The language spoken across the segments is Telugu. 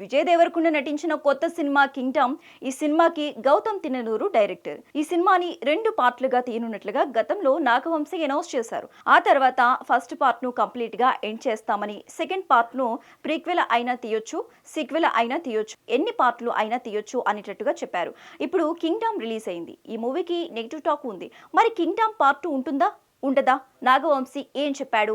విజయ్ దేవరకొండ నటించిన కొత్త సినిమా కింగ్డమ్ ఈ సినిమాకి గౌతమ్ తిన్ననూరు డైరెక్టర్. ఈ సినిమాని రెండు పార్ట్లుగా తీయనున్నట్లుగా గతంలో నాగవంశీ అనౌన్స్ చేశారు. ఆ తర్వాత ఫస్ట్ పార్ట్ను కంప్లీట్గా ఎండ్ చేస్తామని సెకండ్ పార్ట్ను ప్రీక్వెల్ అయినా తీయొచ్చు సిక్వెల్ అయినా తీయొచ్చు ఎన్ని పార్ట్లు అయినా తీయొచ్చు అనేటట్టుగా చెప్పారు. ఇప్పుడు కింగ్డమ్ రిలీజ్ అయింది. ఈ మూవీకి నెగిటివ్ టాక్ ఉంది. మరి కింగ్డమ్ పార్ట్ టూ ఉంటుందా? ఉండదా? నాగవంశీ ఏం చెప్పాడు?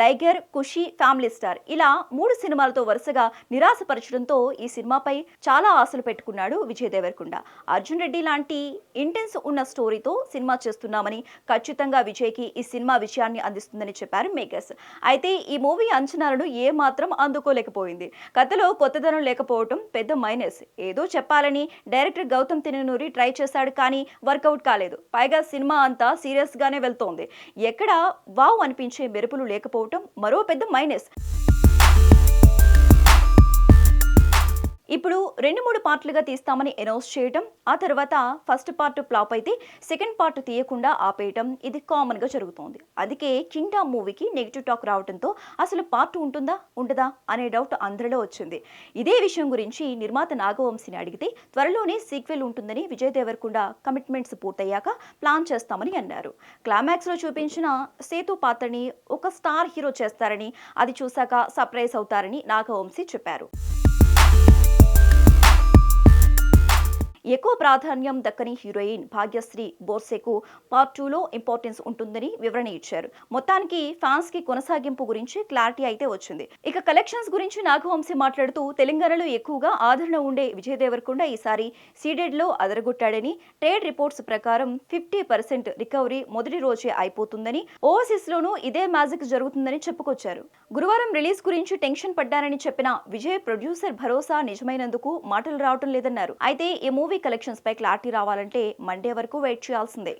లైగర్ ఖుషి ఫ్యామిలీ స్టార్ ఇలా మూడు సినిమాలతో వరుసగా నిరాశపరచడంతో ఈ సినిమాపై చాలా ఆశలు పెట్టుకున్నాడు విజయ్ దేవరకొండ. అర్జున్ రెడ్డి లాంటి ఇంటెన్స్ ఉన్న స్టోరీతో సినిమా చేస్తున్నామని ఖచ్చితంగా విజయ్కి ఈ సినిమా విజయాన్ని అందిస్తుందని చెప్పారు మేకర్స్. అయితే ఈ మూవీ అంచనాలను ఏ మాత్రం అందుకోలేకపోయింది. కథలో కొత్తదనం లేకపోవటం పెద్ద మైనస్. ఏదో చెప్పాలని డైరెక్టర్ గౌతమ్ తిననూరి ట్రై చేశాడు కానీ వర్కౌట్ కాలేదు. పైగా సినిమా అంతా సీరియస్ గానే వెళ్తోంది. ఎక్కడ వావ్ అనిపించే మెరుపులు లేకపోవడం పోవటం మరో పెద్ద మైనస్. ఇప్పుడు రెండు మూడు పార్ట్లుగా తీస్తామని అనౌన్స్ చేయటం ఆ తర్వాత ఫస్ట్ పార్ట్ ఫ్లాప్ అయితే సెకండ్ పార్ట్ తీయకుండా ఆపేయటం ఇది కామన్గా జరుగుతోంది. అందుకే కింగ్డమ్ మూవీకి నెగిటివ్ టాక్ రావడంతో అసలు పార్ట్ ఉంటుందా ఉండదా అనే డౌట్ అందరిలో వచ్చింది. ఇదే విషయం గురించి నిర్మాత నాగవంశిని అడిగితే త్వరలోనే సీక్వెల్ ఉంటుందని విజయ్ దేవరకొండ కమిట్మెంట్స్ పూర్తయ్యాక ప్లాన్ చేస్తామని అన్నారు. క్లైమాక్స్లో చూపించిన సేతు పాత్రని ఒక స్టార్ హీరో చేస్తారని అది చూశాక సర్ప్రైజ్ అవుతారని నాగవంశి చెప్పారు. ఎక్కువ ప్రాధాన్యం దక్కని హీరోయిన్ భాగ్యశ్రీ బోర్సేకు పార్ట్ టూలో ఇంపార్టెన్స్ ఉంటుందని వివరణ ఇచ్చారు. మొత్తానికి ఫ్యాన్స్కి కొనసాగింపు గురించి క్లారిటీ అయితే వచ్చింది. ఇక కలెక్షన్స్ గురించి నాగవంశీ మాట్లాడుతూ తెలంగాణలో ఎక్కువగా ఆదరణ ఉండే విజయ్ దేవరకొండ ఈసారి సీడెడ్లో అదరగొట్టాడని ట్రేడ్ రిపోర్ట్స్ ప్రకారం ఫిఫ్టీ పర్సెంట్ రికవరీ మొదటి రోజే అయిపోతుందని ఓవర్సీస్ లోనూ ఇదే మ్యాజిక్ జరుగుతుందని చెప్పుకొచ్చారు. గురువారం రిలీజ్ గురించి టెన్షన్ పడ్డానని చెప్పిన విజయ్ ప్రొడ్యూసర్ భరోసా నిజమైనందుకు మాటలు రావటం లేదన్నారు. అయితే ఈ మూవీ కలెక్షన్స్ పై క్లారిటీ రావాలంటే మండే వరకు వెయిట్ చేయాల్సిందే.